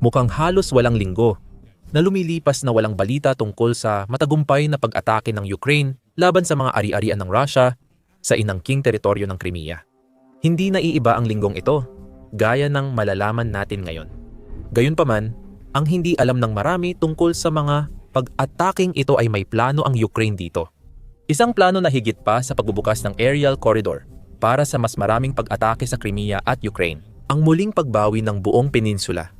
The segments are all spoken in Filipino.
Mukhang halos walang linggo na lumilipas na walang balita tungkol sa matagumpay na pag-atake ng Ukraine laban sa mga ari-arian ng Russia sa inangking teritoryo ng Crimea. Hindi naiiba ang linggong ito, gaya ng malalaman natin ngayon. Gayunpaman, ang hindi alam ng marami tungkol sa mga pag-ataking ito ay may plano ang Ukraine dito. Isang plano na higit pa sa pagbubukas ng aerial corridor para sa mas maraming pag-atake sa Crimea at Ukraine. Ang muling pagbawi ng buong peninsula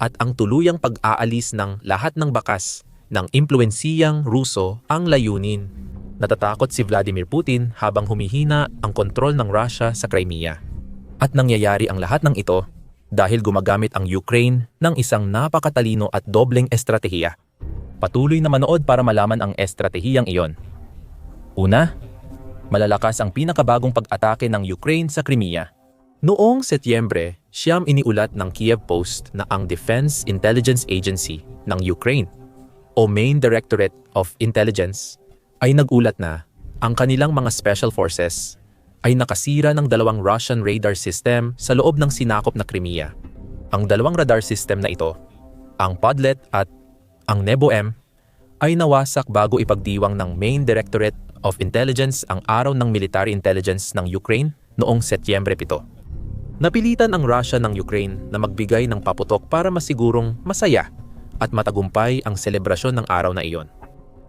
at ang tuluyang pag-aalis ng lahat ng bakas ng impluensiyang Ruso ang layunin. Natatakot si Vladimir Putin habang humihina ang kontrol ng Russia sa Crimea. At nangyayari ang lahat ng ito dahil gumagamit ang Ukraine ng isang napakatalino at dobleng estratehiya. Patuloy na manood para malaman ang estratehiyang iyon. Una, malalakas ang pinakabagong pag-atake ng Ukraine sa Crimea. Noong Setyembre, siyam iniulat ng Kiev Post na ang Defense Intelligence Agency ng Ukraine o Main Directorate of Intelligence ay nagulat na ang kanilang mga special forces ay nakasira ng dalawang Russian radar system sa loob ng sinakop na Crimea. Ang dalawang radar system na ito, ang Podlet at ang Nebo-M, ay nawasak bago ipagdiwang ng Main Directorate of Intelligence ang araw ng military intelligence ng Ukraine noong Setyembre 7. Napilitan ang Russia ng Ukraine na magbigay ng paputok para masigurong masaya at matagumpay ang selebrasyon ng araw na iyon.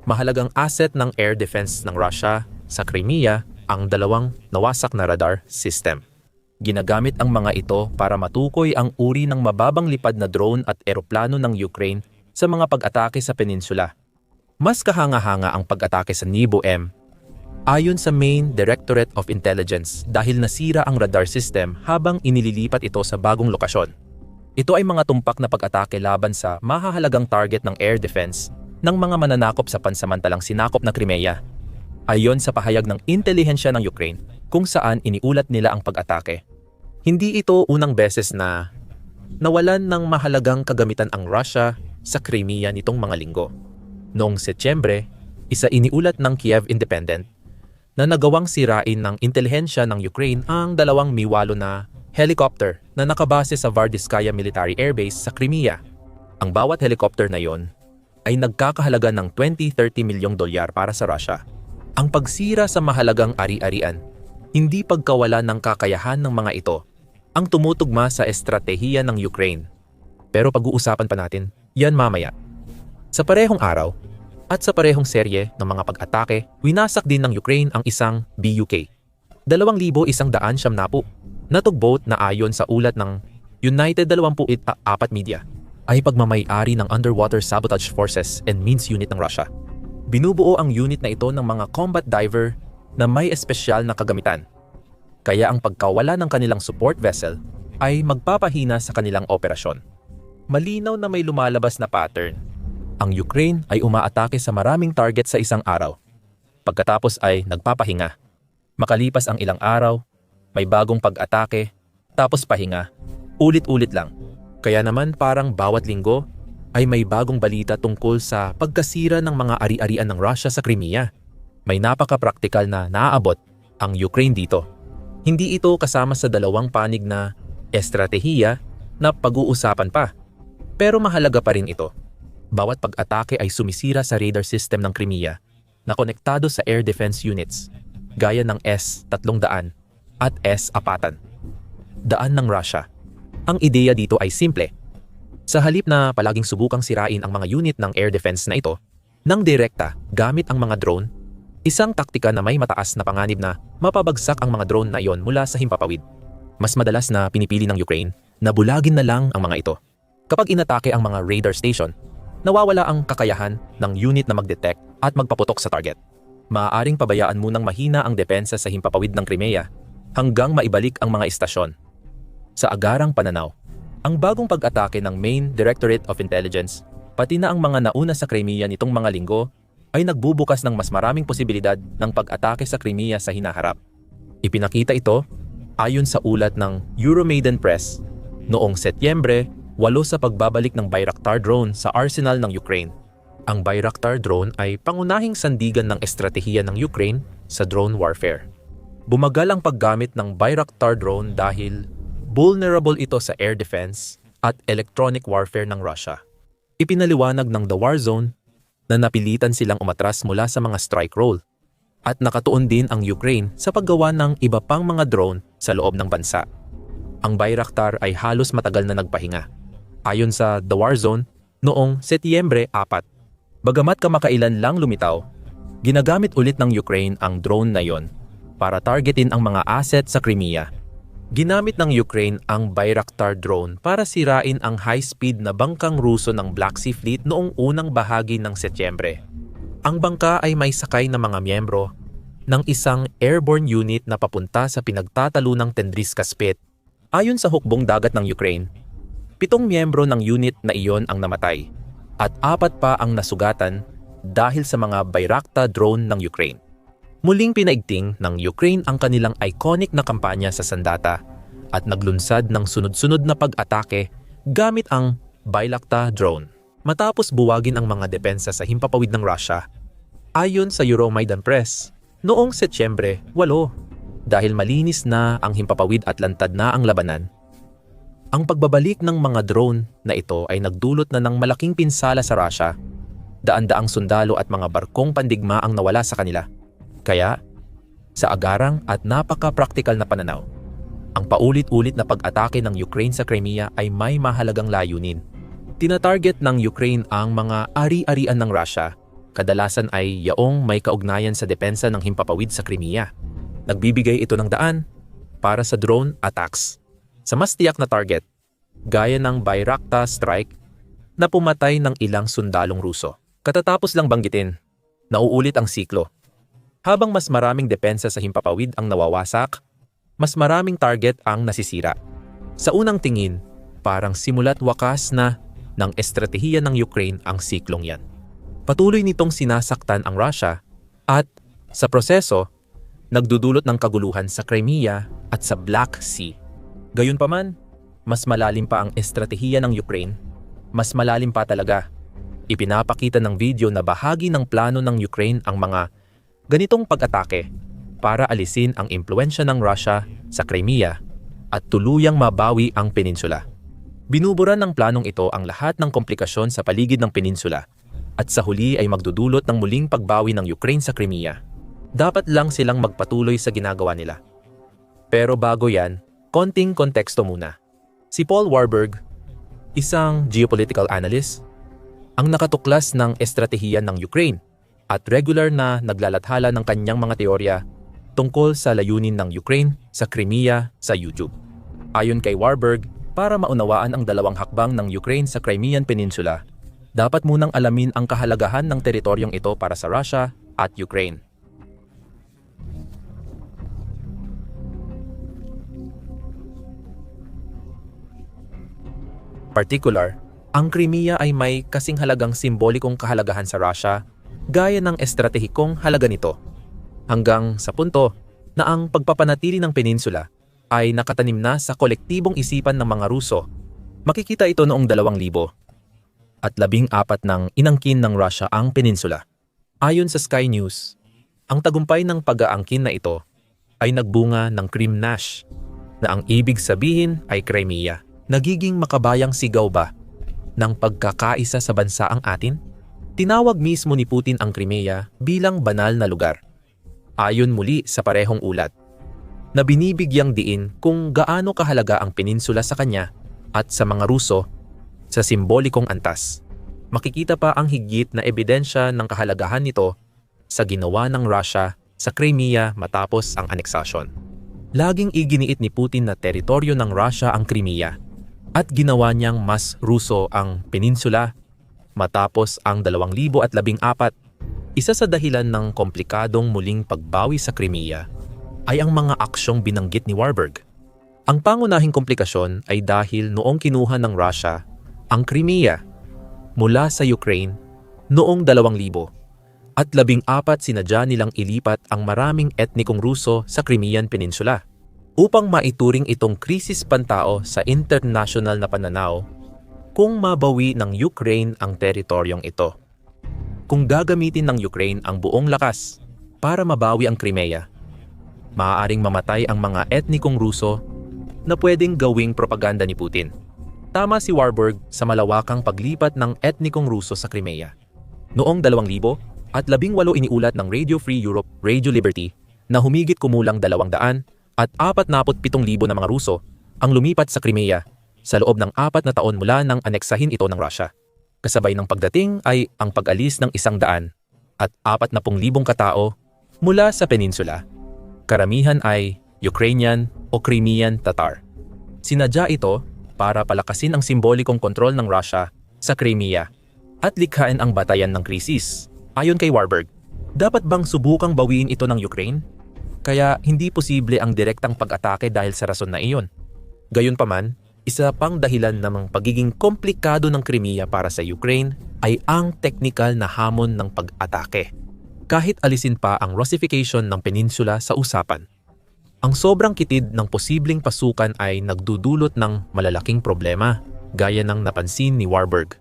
Mahalagang asset ng air defense ng Russia sa Crimea ang dalawang nawasak na radar system. Ginagamit ang mga ito para matukoy ang uri ng mababang lipad na drone at eroplano ng Ukraine sa mga pag-atake sa peninsula. Mas kahanga-hanga ang pag-atake sa Nibo-M ayon sa Main Directorate of Intelligence dahil nasira ang radar system habang inililipat ito sa bagong lokasyon. Ito ay mga tumpak na pag-atake laban sa mahahalagang target ng air defense ng mga mananakop sa pansamantalang sinakop na Crimea. Ayon sa pahayag ng intelihensya ng Ukraine kung saan iniulat nila ang pag-atake. Hindi ito unang beses na nawalan ng mahalagang kagamitan ang Russia sa Crimea nitong mga linggo. Noong Setyembre, isa iniulat ng Kiev Independent na nagawang sirain ng intelihensya ng Ukraine ang dalawang miwalo na helicopter na nakabase sa Vardiskaya Military Airbase sa Crimea. Ang bawat helicopter na yon ay nagkakahalaga ng 20-30 milyong dolyar para sa Russia. Ang pagsira sa mahalagang ari-arian, hindi pagkawala ng kakayahan ng mga ito, ang tumutugma sa estratehiya ng Ukraine. Pero pag-uusapan pa natin, yan mamaya. Sa parehong araw, at sa parehong serye ng mga pag-atake, winasak din ng Ukraine ang isang BUK. 2,100 siyamnapu na tugboat na ayon sa ulat ng United 24 Media ay pagmamayari ng Underwater Sabotage Forces and Means Unit ng Russia. Binubuo ang unit na ito ng mga combat diver na may espesyal na kagamitan. Kaya ang pagkawala ng kanilang support vessel ay magpapahina sa kanilang operasyon. Malinaw na may lumalabas na pattern. Ang Ukraine ay umaatake sa maraming target sa isang araw. Pagkatapos ay nagpapahinga. Makalipas ang ilang araw, may bagong pag-atake, tapos pahinga. Ulit-ulit lang. Kaya naman parang bawat linggo ay may bagong balita tungkol sa pagkasira ng mga ari-arian ng Russia sa Crimea. May napaka-praktikal na naaabot ang Ukraine dito. Hindi ito kasama sa dalawang panig na estratehiya na pag-uusapan pa. Pero mahalaga pa rin ito. Bawat pag-atake ay sumisira sa radar system ng Crimea na konektado sa air defense units gaya ng S-300 at S-4. Daan ng Russia. Ang ideya dito ay simple. Sa halip na palaging subukang sirain ang mga unit ng air defense na ito, nang direkta gamit ang mga drone, isang taktika na may mataas na panganib na mapabagsak ang mga drone na iyon mula sa himpapawid. Mas madalas na pinipili ng Ukraine na bulagin na lang ang mga ito. Kapag inatake ang mga radar station, nawawala ang kakayahan ng unit na mag-detect at magpaputok sa target. Maaaring pabayaan munang mahina ang depensa sa himpapawid ng Crimea hanggang maibalik ang mga istasyon. Sa agarang pananaw, ang bagong pag-atake ng Main Directorate of Intelligence, pati na ang mga nauna sa Crimea nitong mga linggo, ay nagbubukas ng mas maraming posibilidad ng pag-atake sa Crimea sa hinaharap. Ipinakita ito ayon sa ulat ng Euromaidan Press noong Setyembre, walo sa pagbabalik ng Bayraktar drone sa arsenal ng Ukraine. Ang Bayraktar drone ay pangunahing sandigan ng estratehiya ng Ukraine sa drone warfare. Bumagal ang paggamit ng Bayraktar drone dahil vulnerable ito sa air defense at electronic warfare ng Russia. Ipinaliwanag ng The War Zone na napilitan silang umatras mula sa mga strike role at nakatuon din ang Ukraine sa paggawa ng iba pang mga drone sa loob ng bansa. Ang Bayraktar ay halos matagal na nagpahinga. Ayon sa The War Zone, noong Setyembre 4, bagamat kamakailan lang lumitaw, ginagamit ulit ng Ukraine ang drone na yon para targetin ang mga asset sa Crimea. Ginamit ng Ukraine ang Bayraktar drone para sirain ang high-speed na bangkang Ruso ng Black Sea Fleet noong unang bahagi ng Setyembre. Ang bangka ay may sakay na mga miyembro ng isang airborne unit na papunta sa pinagtatalunang Tendriska Spit. Ayon sa hukbong dagat ng Ukraine, pitong miyembro ng unit na iyon ang namatay at apat pa ang nasugatan dahil sa mga Bayraktar drone ng Ukraine. Muling pinaigting ng Ukraine ang kanilang iconic na kampanya sa Sandata at naglunsad ng sunod-sunod na pag-atake gamit ang Bayraktar drone. Matapos buwagin ang mga depensa sa himpapawid ng Russia, ayon sa Euromaidan Press, noong Setyembre 8, dahil malinis na ang himpapawid at lantad na ang labanan, ang pagbabalik ng mga drone na ito ay nagdulot na ng malaking pinsala sa Russia. Daan-daang sundalo at mga barkong pandigma ang nawala sa kanila. Kaya, sa agarang at napaka-praktikal na pananaw, ang paulit-ulit na pag-atake ng Ukraine sa Crimea ay may mahalagang layunin. Tinatarget ng Ukraine ang mga ari-arian ng Russia, kadalasan ay yaong may kaugnayan sa depensa ng himpapawid sa Crimea. Nagbibigay ito ng daan para sa drone attacks. Sa mas tiyak na target, gaya ng Bayraktar strike na pumatay ng ilang sundalong Ruso. Katatapos lang banggitin, nauulit ang siklo. Habang mas maraming depensa sa himpapawid ang nawawasak, mas maraming target ang nasisira. Sa unang tingin, parang simula't wakas na ng estratehiya ng Ukraine ang siklong yan. Patuloy nitong sinasaktan ang Russia at, sa proseso, nagdudulot ng kaguluhan sa Crimea at sa Black Sea. Gayunpaman, mas malalim pa ang estratehiya ng Ukraine. Mas malalim pa talaga. Ipinapakita ng video na bahagi ng plano ng Ukraine ang mga ganitong pag-atake para alisin ang impluensya ng Russia sa Crimea at tuluyang mabawi ang peninsula. Binubura ng planong ito ang lahat ng komplikasyon sa paligid ng peninsula at sa huli ay magdudulot ng muling pagbawi ng Ukraine sa Crimea. Dapat lang silang magpatuloy sa ginagawa nila. Pero bago yan, konting konteksto muna. Si Paul Warburg, isang geopolitical analyst, ang nakatuklas ng estratehiya ng Ukraine at regular na naglalathala ng kanyang mga teorya tungkol sa layunin ng Ukraine sa Crimea sa YouTube. Ayon kay Warburg, para maunawaan ang dalawang hakbang ng Ukraine sa Crimean Peninsula, dapat munang alamin ang kahalagahan ng teritoryong ito para sa Russia at Ukraine. Particular, ang Crimea ay may kasing halagang simbolikong kahalagahan sa Russia gaya ng estratehikong halaga nito. Hanggang sa punto na ang pagpapanatili ng peninsula ay nakatanim na sa kolektibong isipan ng mga Ruso. Makikita ito noong 2000 at labing apat ng inangkin ng Russia ang peninsula. Ayon sa Sky News, ang tagumpay ng pag-aangkin na ito ay nagbunga ng Crim Nash na ang ibig sabihin ay Crimea. Nagiging makabayang sigaw ba ng pagkakaisa sa bansa ang atin? Tinawag mismo ni Putin ang Crimea bilang banal na lugar. Ayon muli sa parehong ulat, na binibigyang diin kung gaano kahalaga ang peninsula sa kanya at sa mga Ruso sa simbolikong antas. Makikita pa ang higit na ebidensya ng kahalagahan nito sa ginawa ng Russia sa Crimea matapos ang aneksasyon. Laging iginiit ni Putin na teritoryo ng Russia ang Crimea at ginawa niyang mas Ruso ang peninsula matapos ang 2014. Isa sa dahilan ng komplikadong muling pagbawi sa Crimea ay ang mga aksyong binanggit ni Warburg. Ang pangunahing komplikasyon ay dahil noong kinuha ng Russia ang Crimea mula sa Ukraine noong 2000 at labing apat sinadya nilang ilipat ang maraming etnikong Ruso sa Crimean Peninsula upang maituring itong krisis pantao sa international na pananaw kung mabawi ng Ukraine ang teritoryong ito. Kung gagamitin ng Ukraine ang buong lakas para mabawi ang Crimea, maaaring mamatay ang mga etnikong Ruso na pwedeng gawing propaganda ni Putin. Tama si Warburg sa malawakang paglipat ng etnikong Ruso sa Crimea. Noong 2000 at 18 iniulat ng Radio Free Europe, Radio Liberty na humigit kumulang 200 at 47,000 na mga Ruso ang lumipat sa Crimea sa loob ng apat na taon mula nang aneksahin ito ng Russia. Kasabay ng pagdating ay ang pag-alis ng isang daan at 40,000 katao mula sa peninsula. Karamihan ay Ukrainian o Crimean Tatar. Sinadya ito para palakasin ang simbolikong kontrol ng Russia sa Crimea at likhain ang batayan ng krisis. Ayon kay Warburg, dapat bang subukang bawiin ito ng Ukraine? Kaya hindi posible ang direktang pag-atake dahil sa rason na iyon. Gayunpaman, isa pang dahilan namang pagiging komplikado ng Crimea para sa Ukraine ay ang technical na hamon ng pag-atake. Kahit alisin pa ang Russification ng peninsula sa usapan. Ang sobrang kitid ng posibleng pasukan ay nagdudulot ng malalaking problema, gaya ng napansin ni Warburg.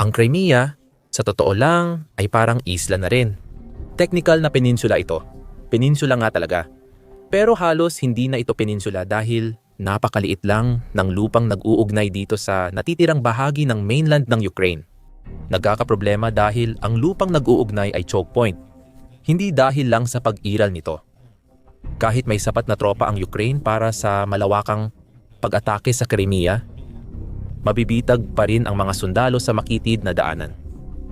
Ang Crimea, sa totoo lang, ay parang isla na rin. Technical na peninsula ito. Peninsula nga talaga. Pero halos hindi na ito peninsula dahil Napakaliit lang ng lupang nag-uugnay dito sa natitirang bahagi ng mainland ng Ukraine. Nagkakaproblema dahil ang lupang nag-uugnay ay choke point, hindi dahil lang sa pag-iral nito. Kahit may sapat na tropa ang Ukraine para sa malawakang pag-atake sa Crimea, mabibitag pa rin ang mga sundalo sa makitid na daanan.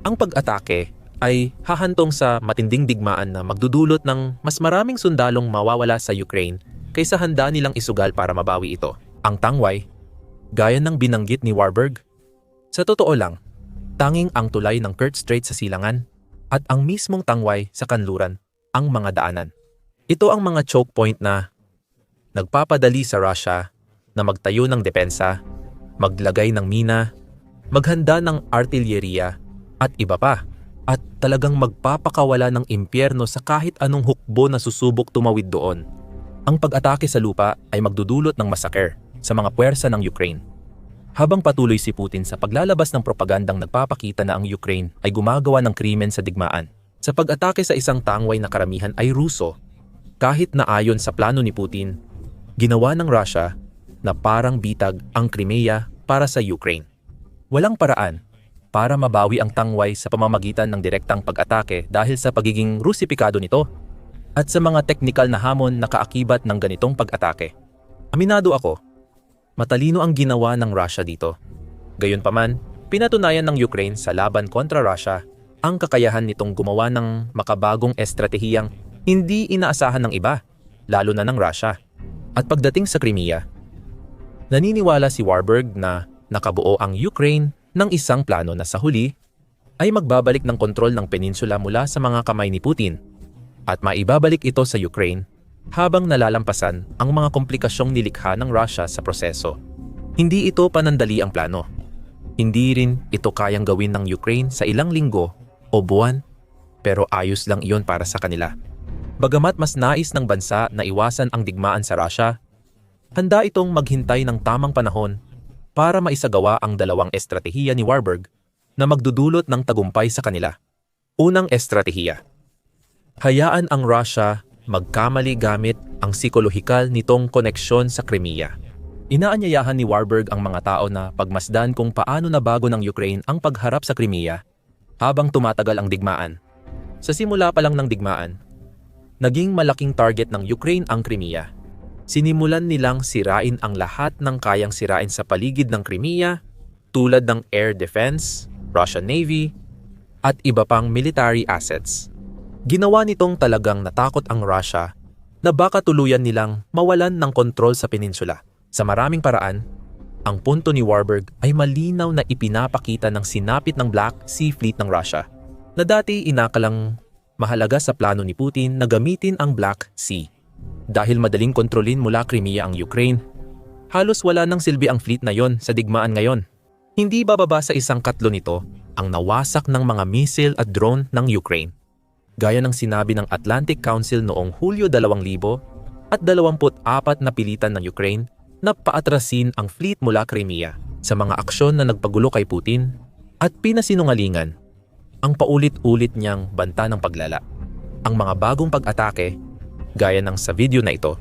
Ang pag-atake ay hahantong sa matinding digmaan na magdudulot ng mas maraming sundalong mawawala sa Ukraine kaysa handa nilang isugal para mabawi ito. Ang tangway, gaya ng binanggit ni Warburg. Sa totoo lang, tanging ang tulay ng Kurt Strait sa silangan at ang mismong tangway sa kanluran ang mga daanan. Ito ang mga choke point na nagpapadali sa Russia na magtayo ng depensa, maglagay ng mina, maghanda ng artilyeriya at iba pa at talagang magpapakawala ng impyerno sa kahit anong hukbo na susubok tumawid doon. Ang pag-atake sa lupa ay magdudulot ng masaker sa mga puwersa ng Ukraine. Habang patuloy si Putin sa paglalabas ng propagandang nagpapakita na ang Ukraine ay gumagawa ng krimen sa digmaan, sa pag-atake sa isang tangway na karamihan ay Ruso, kahit na ayon sa plano ni Putin, ginawa ng Russia na parang bitag ang Crimea para sa Ukraine. Walang paraan para mabawi ang tangway sa pamamagitan ng direktang pag-atake dahil sa pagiging Rusipikado nito at sa mga teknikal na hamon na kaakibat ng ganitong pag-atake. Aminado ako, matalino ang ginawa ng Russia dito. Gayunpaman, pinatunayan ng Ukraine sa laban kontra Russia ang kakayahan nitong gumawa ng makabagong estratehiyang hindi inaasahan ng iba, lalo na ng Russia. At pagdating sa Crimea, naniniwala si Warburg na nakabuo ang Ukraine ng isang plano na sa huli ay magbabalik ng kontrol ng peninsula mula sa mga kamay ni Putin at maibabalik ito sa Ukraine habang nalalampasan ang mga komplikasyong nilikha ng Russia sa proseso. Hindi ito panandali ang plano. Hindi rin ito kayang gawin ng Ukraine sa ilang linggo o buwan, pero ayos lang iyon para sa kanila. Bagamat mas nais ng bansa na iwasan ang digmaan sa Russia, handa itong maghintay ng tamang panahon para maisagawa ang dalawang estratehiya ni Warburg na magdudulot ng tagumpay sa kanila. Unang estratehiya Hayaan ang Russia magkamali gamit ang psikolohikal nitong koneksyon sa Crimea. Inaanyayahan ni Warburg ang mga tao na pagmasdan kung paano nabago ng Ukraine ang pagharap sa Crimea habang tumatagal ang digmaan. Sa simula pa lang ng digmaan, naging malaking target ng Ukraine ang Crimea. Sinimulan nilang sirain ang lahat ng kayang sirain sa paligid ng Crimea tulad ng air defense, Russian Navy, at iba pang military assets. Ginawa nitong talagang natakot ang Russia na baka tuluyan nilang mawalan ng kontrol sa peninsula. Sa maraming paraan, ang punto ni Warburg ay malinaw na ipinapakita ng sinapit ng Black Sea Fleet ng Russia na dati inakalang mahalaga sa plano ni Putin na gamitin ang Black Sea. Dahil madaling kontrolin mula Crimea ang Ukraine, halos wala nang silbi ang fleet na yon sa digmaan ngayon. Hindi bababa sa isang katlo nito ang nawasak ng mga missile at drone ng Ukraine gaya ng sinabi ng Atlantic Council noong Hulyo 2000 at 24 na pilitan ng Ukraine na paatrasin ang fleet mula Crimea sa mga aksyon na nagpagulo kay Putin at pinasinungalingan ang paulit-ulit niyang banta ng paglala. Ang mga bagong pag-atake, gaya ng sa video na ito,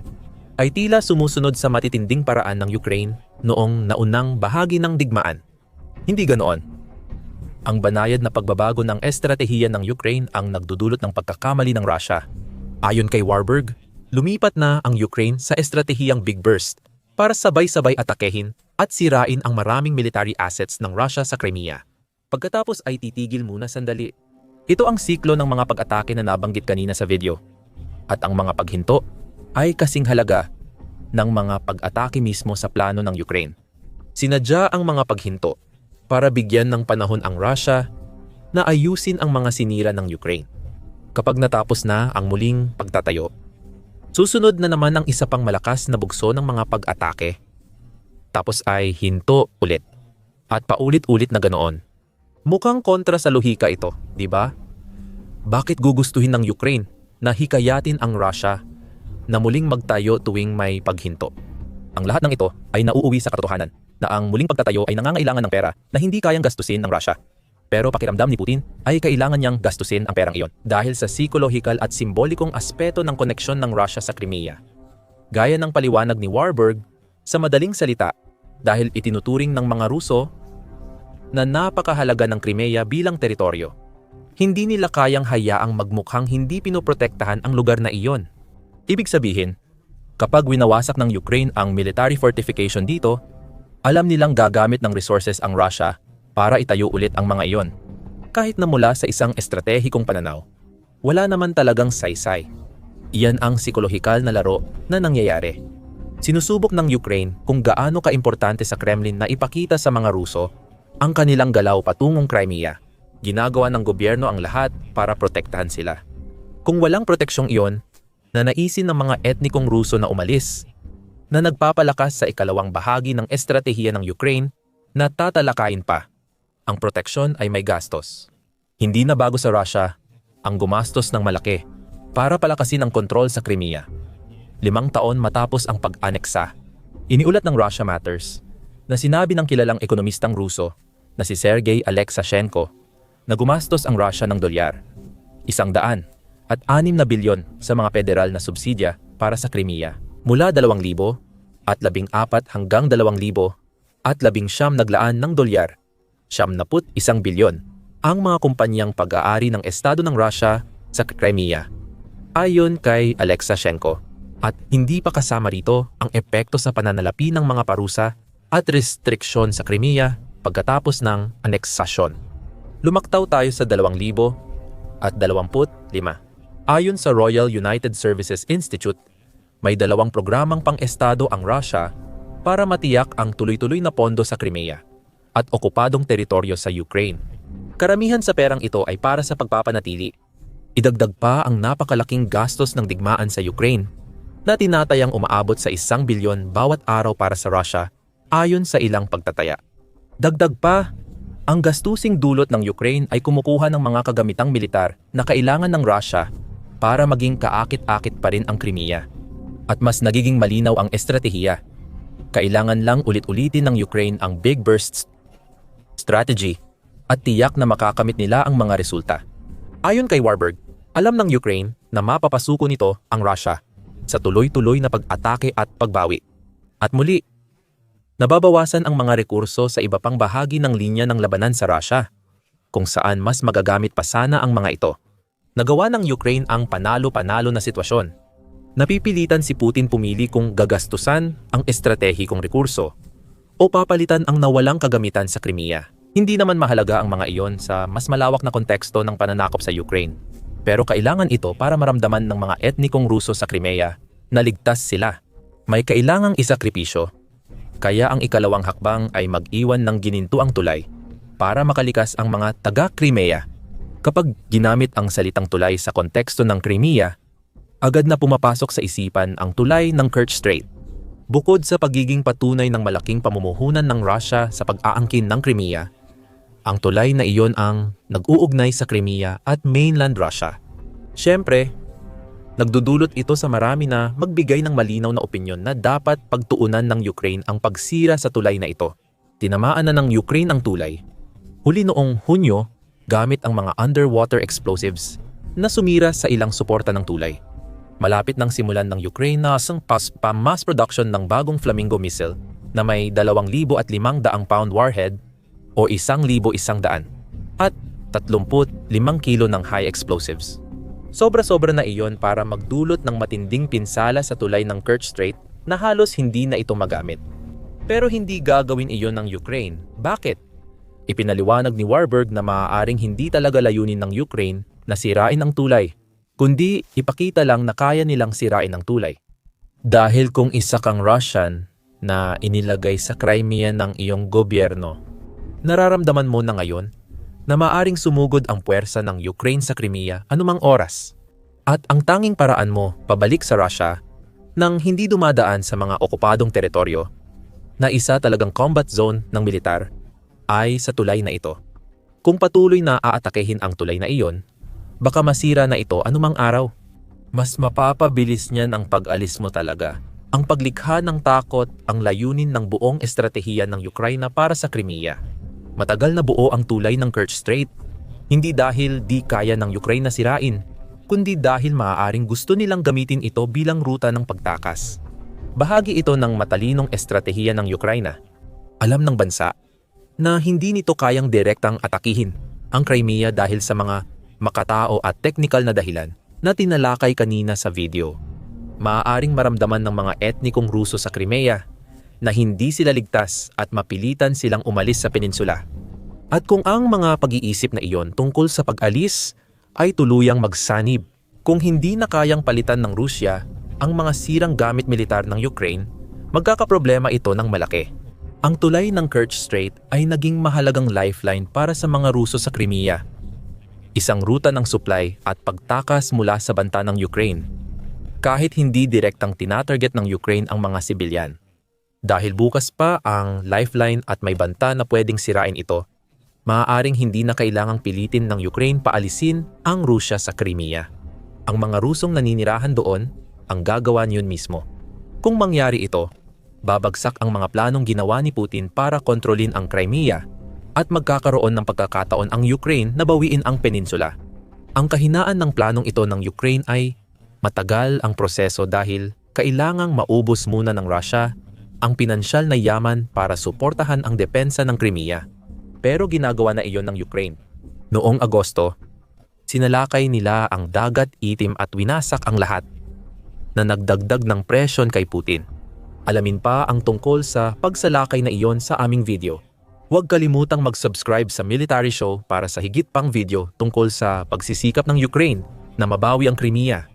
ay tila sumusunod sa matitinding paraan ng Ukraine noong naunang bahagi ng digmaan. Hindi ganoon. Ang banayad na pagbabago ng estratehiya ng Ukraine ang nagdudulot ng pagkakamali ng Russia. Ayon kay Warburg, lumipat na ang Ukraine sa estratehiyang Big Burst para sabay-sabay atakehin at sirain ang maraming military assets ng Russia sa Crimea. Pagkatapos ay titigil muna sandali. Ito ang siklo ng mga pag-atake na nabanggit kanina sa video. At ang mga paghinto ay kasing halaga ng mga pag-atake mismo sa plano ng Ukraine. Sinadya ang mga paghinto para bigyan ng panahon ang Russia na ayusin ang mga sinira ng Ukraine. Kapag natapos na ang muling pagtatayo, susunod na naman ang isa pang malakas na bugso ng mga pag-atake. Tapos ay hinto ulit at paulit-ulit na ganoon. Mukhang kontra sa lohika ito, di ba? Bakit gugustuhin ng Ukraine na hikayatin ang Russia na muling magtayo tuwing may paghinto? Ang lahat ng ito ay nauuwi sa katotohanan na ang muling pagtatayo ay nangangailangan ng pera na hindi kayang gastusin ng Russia. Pero pakiramdam ni Putin ay kailangan niyang gastusin ang perang iyon dahil sa psikolohikal at simbolikong aspeto ng koneksyon ng Russia sa Crimea. Gaya ng paliwanag ni Warburg, sa madaling salita, dahil itinuturing ng mga Ruso na napakahalaga ng Crimea bilang teritoryo. Hindi nila kayang hayaang magmukhang hindi pinoprotektahan ang lugar na iyon. Ibig sabihin, kapag winawasak ng Ukraine ang military fortification dito, alam nilang gagamit ng resources ang Russia para itayo ulit ang mga iyon. Kahit na mula sa isang estratehikong pananaw, wala naman talagang saysay. Iyan ang psikolohikal na laro na nangyayari. Sinusubok ng Ukraine kung gaano kaimportante sa Kremlin na ipakita sa mga Ruso ang kanilang galaw patungong Crimea. Ginagawa ng gobyerno ang lahat para protektahan sila. Kung walang proteksyong iyon, na naisin ng mga etnikong Ruso na umalis, na nagpapalakas sa ikalawang bahagi ng estratehiya ng Ukraine na tatalakayin pa ang proteksyon ay may gastos. Hindi na bago sa Russia ang gumastos ng malaki para palakasin ang kontrol sa Crimea. Limang taon matapos ang pag-aneksa, iniulat ng Russia Matters na sinabi ng kilalang ekonomistang Ruso na si Sergei Alexashenko na gumastos ang Russia ng dolyar, isang daan at anim na bilyon sa mga federal na subsidya para sa Crimea mula 2,000 at 14 hanggang 2,000 at 11 naglaan ng dolyar siyamnaput isang bilyon ang mga kumpanyang pag-aari ng Estado ng Russia sa Crimea. Ayon kay Alexashenko, at hindi pa kasama rito ang epekto sa pananalapi ng mga parusa at restriksyon sa Crimea pagkatapos ng aneksasyon. Lumaktaw tayo sa 2,000 at 25. Ayon sa Royal United Services Institute, may dalawang programang pang-estado ang Russia para matiyak ang tuloy-tuloy na pondo sa Crimea at okupadong teritoryo sa Ukraine. Karamihan sa perang ito ay para sa pagpapanatili. Idagdag pa ang napakalaking gastos ng digmaan sa Ukraine na tinatayang umaabot sa isang bilyon bawat araw para sa Russia ayon sa ilang pagtataya. Dagdag pa, ang gastusing dulot ng Ukraine ay kumukuha ng mga kagamitang militar na kailangan ng Russia para maging kaakit-akit pa rin ang Crimea. At mas nagiging malinaw ang estratehiya. Kailangan lang ulit-ulitin ng Ukraine ang big bursts strategy, at tiyak na makakamit nila ang mga resulta. Ayon kay Warburg, alam ng Ukraine na mapapasuko nito ang Russia sa tuloy-tuloy na pag-atake at pagbawi. At muli, nababawasan ang mga rekurso sa iba pang bahagi ng linya ng labanan sa Russia, kung saan mas magagamit pa sana ang mga ito. Nagawa ng Ukraine ang panalo-panalo na sitwasyon. Napipilitan si Putin pumili kung gagastusan ang estratehikong rekurso o papalitan ang nawalang kagamitan sa Crimea. Hindi naman mahalaga ang mga iyon sa mas malawak na konteksto ng pananakop sa Ukraine. Pero kailangan ito para maramdaman ng mga etnikong Ruso sa Crimea na ligtas sila. May kailangang isakripisyo. Kaya ang ikalawang hakbang ay mag-iwan ng gininto ang tulay para makalikas ang mga taga-Crimea. Kapag ginamit ang salitang tulay sa konteksto ng Crimea, agad na pumapasok sa isipan ang tulay ng Kerch Strait Bukod sa pagiging patunay ng malaking pamumuhunan ng Russia sa pag-aangkin ng Crimea, ang tulay na iyon ang nag-uugnay sa Crimea at mainland Russia. Siyempre, nagdudulot ito sa marami na magbigay ng malinaw na opinyon na dapat pagtuunan ng Ukraine ang pagsira sa tulay na ito. Tinamaan na ng Ukraine ang tulay. Huli noong Hunyo, gamit ang mga underwater explosives na sumira sa ilang suporta ng tulay. Malapit nang simulan ng Ukraine na pa mass production ng bagong Flamingo missile na may 2,500 pound warhead o 1,100 at 35 kilo ng high explosives. Sobra-sobra na iyon para magdulot ng matinding pinsala sa tulay ng Kerch Strait na halos hindi na ito magamit. Pero hindi gagawin iyon ng Ukraine. Bakit? Ipinaliwanag ni Warburg na maaaring hindi talaga layunin ng Ukraine na sirain ang tulay, kundi ipakita lang na kaya nilang sirain ang tulay. Dahil kung isa kang Russian na inilagay sa Crimea ng iyong gobyerno, nararamdaman mo na ngayon na maaring sumugod ang puwersa ng Ukraine sa Crimea anumang oras. At ang tanging paraan mo pabalik sa Russia nang hindi dumadaan sa mga okupadong teritoryo na isa talagang combat zone ng militar ay sa tulay na ito. Kung patuloy na aatakehin ang tulay na iyon, baka masira na ito anumang araw. Mas mapapabilis niyan ang pag-alis mo talaga. Ang paglikha ng takot ang layunin ng buong estratehiya ng Ukraine para sa Crimea. Matagal na buo ang tulay ng Kerch Strait. Hindi dahil di kaya ng Ukraine na sirain, kundi dahil maaaring gusto nilang gamitin ito bilang ruta ng pagtakas. Bahagi ito ng matalinong estratehiya ng Ukraine. Alam ng bansa na hindi nito kayang direktang atakihin ang Crimea dahil sa mga makatao at technical na dahilan na tinalakay kanina sa video. Maaaring maramdaman ng mga etnikong Ruso sa Crimea na hindi sila ligtas at mapilitan silang umalis sa peninsula. At kung ang mga pag-iisip na iyon tungkol sa pag-alis ay tuluyang magsanib, kung hindi na kayang palitan ng Rusya ang mga sirang gamit militar ng Ukraine, magkakaproblema ito ng malaki. Ang tulay ng Kerch Strait ay naging mahalagang lifeline para sa mga Ruso sa Crimea. Isang ruta ng supply at pagtakas mula sa banta ng Ukraine. Kahit hindi direktang tinatarget ng Ukraine ang mga sibilyan. Dahil bukas pa ang lifeline at may banta na pwedeng sirain ito, maaaring hindi na kailangang pilitin ng Ukraine paalisin ang Rusya sa Crimea. Ang mga Rusong naninirahan doon ang gagawa niyon mismo. Kung mangyari ito, babagsak ang mga planong ginawa ni Putin para kontrolin ang Crimea at magkakaroon ng pagkakataon ang Ukraine na bawiin ang peninsula. Ang kahinaan ng planong ito ng Ukraine ay matagal ang proseso dahil kailangang maubos muna ng Russia ang pinansyal na yaman para suportahan ang depensa ng Crimea. Pero ginagawa na iyon ng Ukraine. Noong Agosto, sinalakay nila ang dagat itim at winasak ang lahat na nagdagdag ng presyon kay Putin. Alamin pa ang tungkol sa pagsalakay na iyon sa aming video. Huwag kalimutang mag-subscribe sa Military Show para sa higit pang video tungkol sa pagsisikap ng Ukraine na mabawi ang Crimea